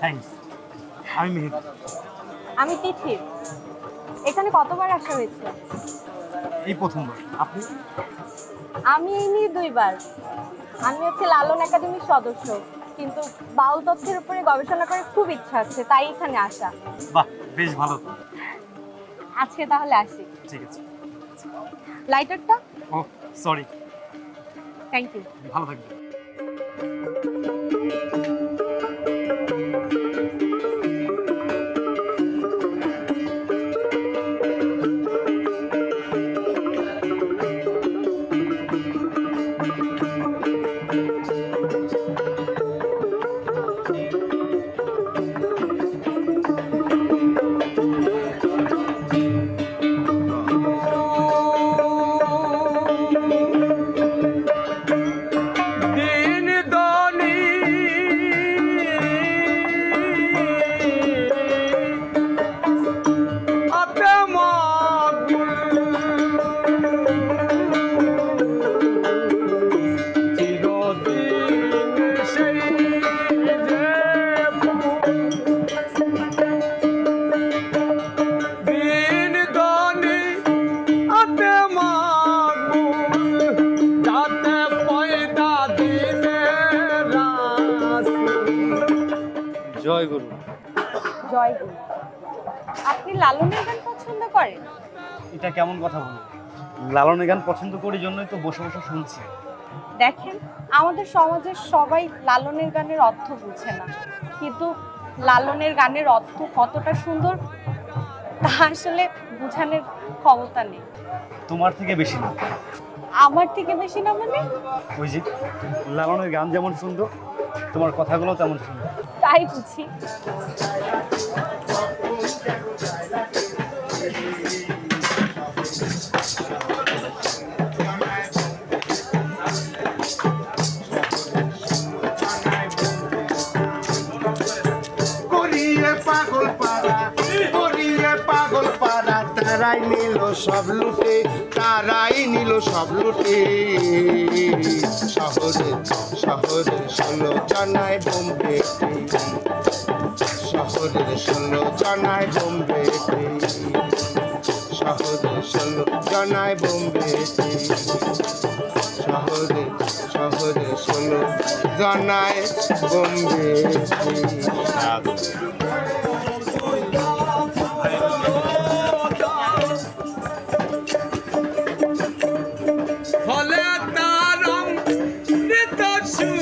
Thanks আমি মিহির। আমি তিথি এখানে কতবার আসা হয়েছে? এই প্রথমবার। আপনি? আমি এই নিয়ে দুইবার। আমি হচ্ছে লালন একাডেমির সদস্য কিন্তু বাউল তথ্যের উপরে গবেষণা করে খুব ইচ্ছা আছে তাই এখানে আসা। বাহ বেশ ভালো। তো আজকে তাহলে আসি। ঠিক আছে। লাইটারটা ও সরি থ্যাংক ইউ ভালো থাকবেন। জয় গুরু। জয় গুরু। আপনি লালনের গান পছন্দ করেন? এটা কেমন কথা বলব লালনের গান পছন্দ করি জন্যই তো বসে বসে শুনছি। দেখেন আমাদের সমাজের সবাই লালনের গানের অর্থ বুঝে না। কিন্তু লালনের গানের অর্থ কতটা সুন্দর তা আসলে বোঝানোর ক্ষমতা নেই। তোমার থেকে বেশি না। আমার থেকে বেশি না মানে? ওই যে লালনের গান যেমন সুন্দর তোমার কথাগুলো তেমন সুন্দর তাই বুঝি। তারাই নিল সব লুটে, তারাই নিল সব লুটে। শহরে শহরে ষোলো জানায় বোম্বে শহরের ষোলো জানায় বোম্বে শহরে ষোলো জানায় বোম্বে শহরে শহরে ষোলো জানায় বোম্বে shoes.